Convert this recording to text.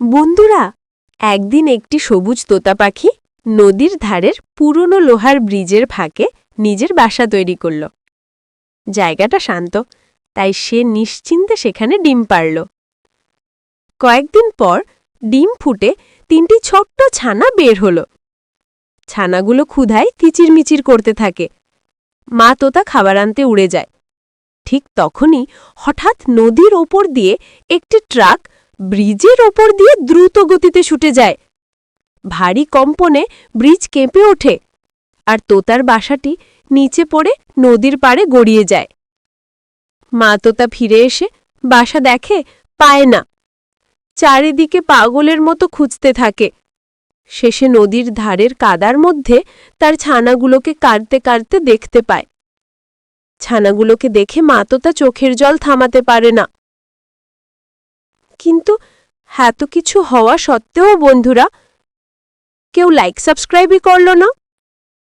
বন্ধুরা, একদিন একটি সবুজ তোতা পাখি নদীর ধারের পুরনো লোহার ব্রিজের ফাঁকে নিজের বাসা তৈরি করল। জায়গাটা শান্ত, তাই সে নিশ্চিন্তে সেখানে ডিম পারল কয়েকদিন পর ডিম ফুটে তিনটি ছোট্ট ছানা বের হল। ছানাগুলো ক্ষুধায় কিচিরমিচির করতে থাকে। মা তোতা খাবার আনতে উড়ে যায়। ঠিক তখনই হঠাৎ নদীর ওপর দিয়ে একটি ট্রাক ব্রিজের ওপর দিয়ে দ্রুত গতিতে ছুটে যায়। ভারী কম্পনে ব্রিজ কেঁপে ওঠে আর তোতার বাসাটি নিচে পড়ে নদীর পাড়ে গড়িয়ে যায়। মা তোতা ফিরে এসে বাসা দেখে পায় না। চারিদিকে পাগলের মতো খুঁজতে থাকে। শেষে নদীর ধারের কাদার মধ্যে তার ছানাগুলোকে কাটতে কাটতে দেখতে পায়। ছানাগুলোকে দেখে মা তোতা চোখের জল থামাতে পারে না। কিন্তু এত কিছু হওয়া সত্ত্বেও বন্ধুরা কেউ লাইক সাবস্ক্রাইবই করল না।